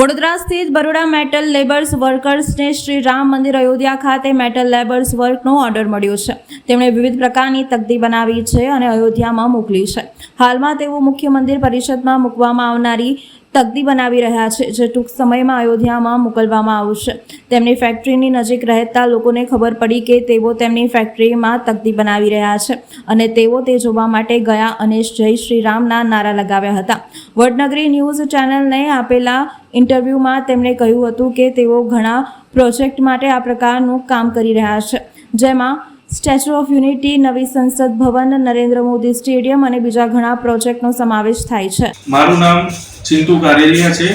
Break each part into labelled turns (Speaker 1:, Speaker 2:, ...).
Speaker 1: વડોદરા સ્થિત Baroda metal labours વર્કર્સને શ્રી રામ મંદિર અયોધ્યા ખાતે મેટલ લેબર્સ વર્કનો ઓર્ડર મળ્યો છે. તેમણે વિવિધ પ્રકારની તકદી બનાવી છે અને અયોધ્યામાં મોકલી છે. હાલમાં તેઓ મુખ્ય મંદિર પરિષદમાં મૂકવામાં આવનારી તકદી બનાવી રહ્યા છે, જે ટૂંક સમયમાં અયોધ્યામાં મોકલવામાં આવશે. તેમની ફેક્ટરીની નજીક રહેતા લોકોને ખબર પડી કે તેઓ તેમની ફેક્ટરીમાં તકદી બનાવી રહ્યા છે અને તેઓ તે જોવા માટે ગયા અને જય શ્રી રામના નારા લગાવ્યા હતા. વડનગરી ન્યૂઝ ચેનલને આપેલા ઇન્ટરવ્યૂમાં તેમણે કહ્યું હતું કે તેઓ ઘણા પ્રોજેક્ટ માટે આ પ્રકારનું કામ કરી રહ્યા છે, જેમાં સ્ટેચ્યુ ઓફ યુનિટી, નવી સંસદ ભવન, નરેન્દ્ર મોદી સ્ટેડિયમ અને બીજા ઘણા પ્રોજેક્ટનો સમાવેશ થાય છે.
Speaker 2: મારું નામ ચિંતુ કારેલિયા છે.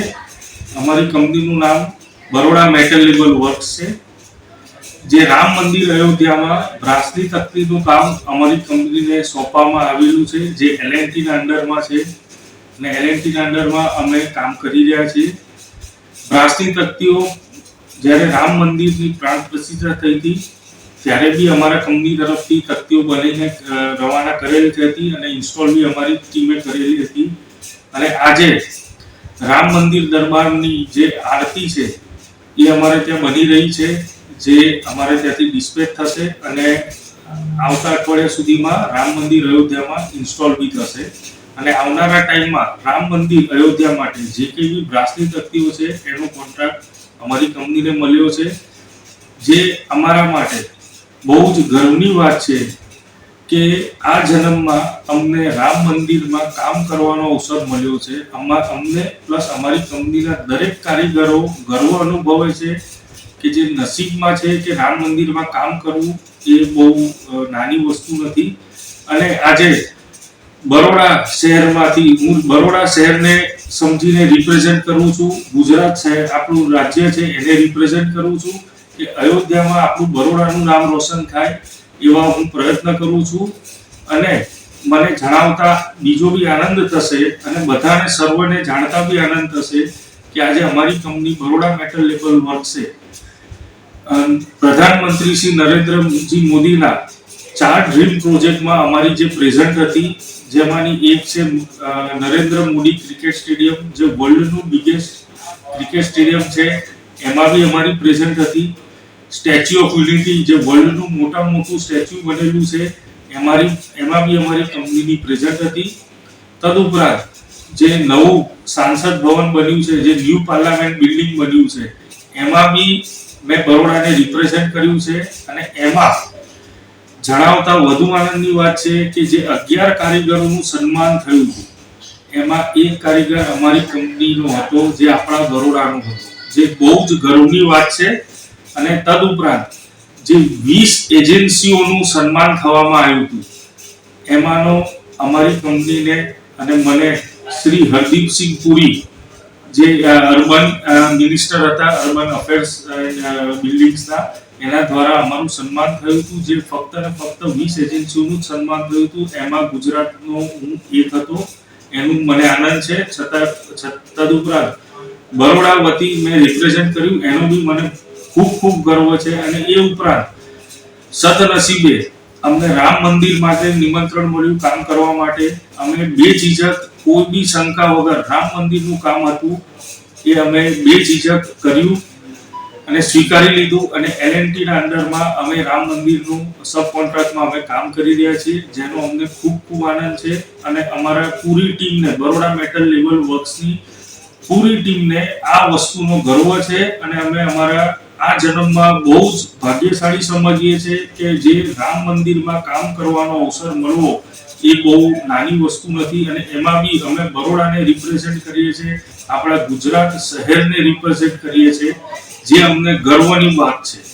Speaker 2: અમારી કંપનીનું નામ બરોડા મેટલ લેબલ વર્ક્સ છે. જે રામ મંદિર અયોધ્યામાં બ્રાસની તકતીનું કામ અમારી કંપનીને સોંપવામાં આવેલું છે. જે એલએનટીના અંડરમાં છે અને એલએનટીના અંડરમાં અમે કામ કરી રહ્યા છીએ. બ્રાસની તકતીઓ જ્યારે રામ મંદિરની પ્રાણ પ્રતિષ્ઠા થઈ હતી ત્યારે બી અમારા કંપની તરફથી તકતીઓ બનીને રવાના કરેલી હતી અને ઇન્સ્ટોલ બી અમારી ટીમે કરેલી હતી. અને આજે રામ મંદિર દરબારની જે આરતી છે, એ અમારે ત્યાં બની રહી છે, જે અમારે ત્યાંથી ડિસ્પેચ થશે અને આવતા અઠવાડિયા સુધીમાં રામ મંદિર અયોધ્યામાં ઇન્સ્ટોલ બી થશે. અને આવનારા ટાઈમમાં રામ મંદિર અયોધ્યા માટે જે કંઈ બી બ્રાસની તકતીઓ છે, એનો કોન્ટ્રાક્ટ અમારી કંપનીને મળ્યો છે. જે અમારા માટે બહુ જ ગર્વની વાત છે કે આ જન્મમાં અમને રામ મંદિરમાં કામ કરવાનો અવસર મળ્યો છે. અમા, અમને પ્લસ અમારી કંપનીના દરેક કારીગરો ગર્વ અનુભવે છે કે જે નસીબમાં છે કે રામ મંદિરમાં કામ કરવું એ બહુ નાની વસ્તુ નથી. અને આજે બરોડા શહેરમાંથી હું બરોડા શહેરને સમજીને રિપ્રેઝેન્ટ કરું છું. ગુજરાત શહેર આપણું રાજ્ય છે એને રિપ્રેઝેન્ટ કરું છું. કે અયોધ્યામાં આપણું બરોડાનું નામ રોશન થાય એવા હું પ્રયત્ન કરું છું. અને મને જણાવતા બીજો બી આનંદ થશે અને બધાને સર્વને જાણતા બી આનંદ થશે કે આજે અમારી કંપની બરોડા મેટલ લેબલ વર્કસે. પ્રધાનમંત્રી શ્રી નરેન્દ્રજી મોદીના ચાર ડ્રીમ પ્રોજેક્ટમાં અમારી જે પ્રેઝન્ટ હતી, જેમાંની એક છે નરેન્દ્ર મોદી ક્રિકેટ સ્ટેડિયમ, જે વર્લ્ડનું બિગેસ્ટ ક્રિકેટ સ્ટેડિયમ છે, એમાં બી અમારી પ્રેઝન્ટ હતી. સ્ટેચ્યુ ઓફ યુનિટી, જે વર્લ્ડનું મોટામાં મોટું સ્ટેચ્યુ બનેલું છે, એમારી, એમાં બી અમારી કંપનીની પ્રેઝન્ટ હતી. તદુપરાંત જે નવું સાંસદ ભવન બન્યું છે, જે ન્યૂ પાર્લામેન્ટ બિલ્ડિંગ બન્યું છે, એમાં બી મેં બરોડાને રિપ્રેઝેન્ટ કર્યું છે અને એમાં જણાવતા વધુ આનંદની વાત છે કે જે અગિયાર કારીગરોનું સન્માન થયું હતું, એમાં એક કારીગર અમારી કંપનીનો હતો, જે આપણા બરોડાનો હતો. જે બહુ જ ગર્વની વાત છે. અને તદુપરાંત જે વીસ એજન્સીઓનું સન્માન થવામાં આવ્યું હતું, એમાંનો અમારી કંપનીને અને મને શ્રી હરદીપસિંહ પુરી, જે અર્બન મિનિસ્ટર હતા, અર્બન અફેર્સ બિલ્ડિંગ્સના, એના દ્વારા અમારું સન્માન થયું હતું. જે ફક્ત ને ફક્ત વીસ એજન્સીઓનું સન્માન થયું હતું. એમાં ગુજરાતનો હું એક હતો. એનું મને આનંદ છે. છતાં તદુપરાંત, બરોડા વતી મેં રિપ્રેઝેન્ટ કર્યું. એનો બી મને ખૂબ ખૂબ ગર્વ છે અને એ ઉપરાંત સદનસીબે અમને રામ મંદિર માટે નિમંત્રણ મળ્યું કામ કરવા માટે. અમે બે ચીજક કોઈ બી શંકા વગર રામ મંદિરનું કામ હતું એ અમે બે ચીજક કર્યું અને સ્વીકારી લીધું અને એલએનટીના અંડરમાં અમે રામ મંદિરનું સબ કોન્ટ્રાક્ટમાં અમે કામ કરી રહ્યા છીએ, જેનો અમને ખૂબ ખૂબ આનંદ છે અને અમારા પૂરી ટીમને, બરોડા મેટલ લેવલ વર્ક્સની પૂરી ટીમને આ વસ્તુનો ગર્વ છે અને અમે અમારા આ જન્મમાં બહુ જ ભાગ્યશાળી સમજીએ છીએ કે જે રામ મંદિરમાં કામ કરવાનો અવસર મળવો એ બહુ નાની વસ્તુ નથી અને એમાં બી અમે બરોડાને રિપ્રેઝેન્ટ કરીએ છીએ, આપણા ગુજરાત શહેરને રિપ્રેઝેન્ટ કરીએ છીએ, જે અમને ગર્વની વાત છે.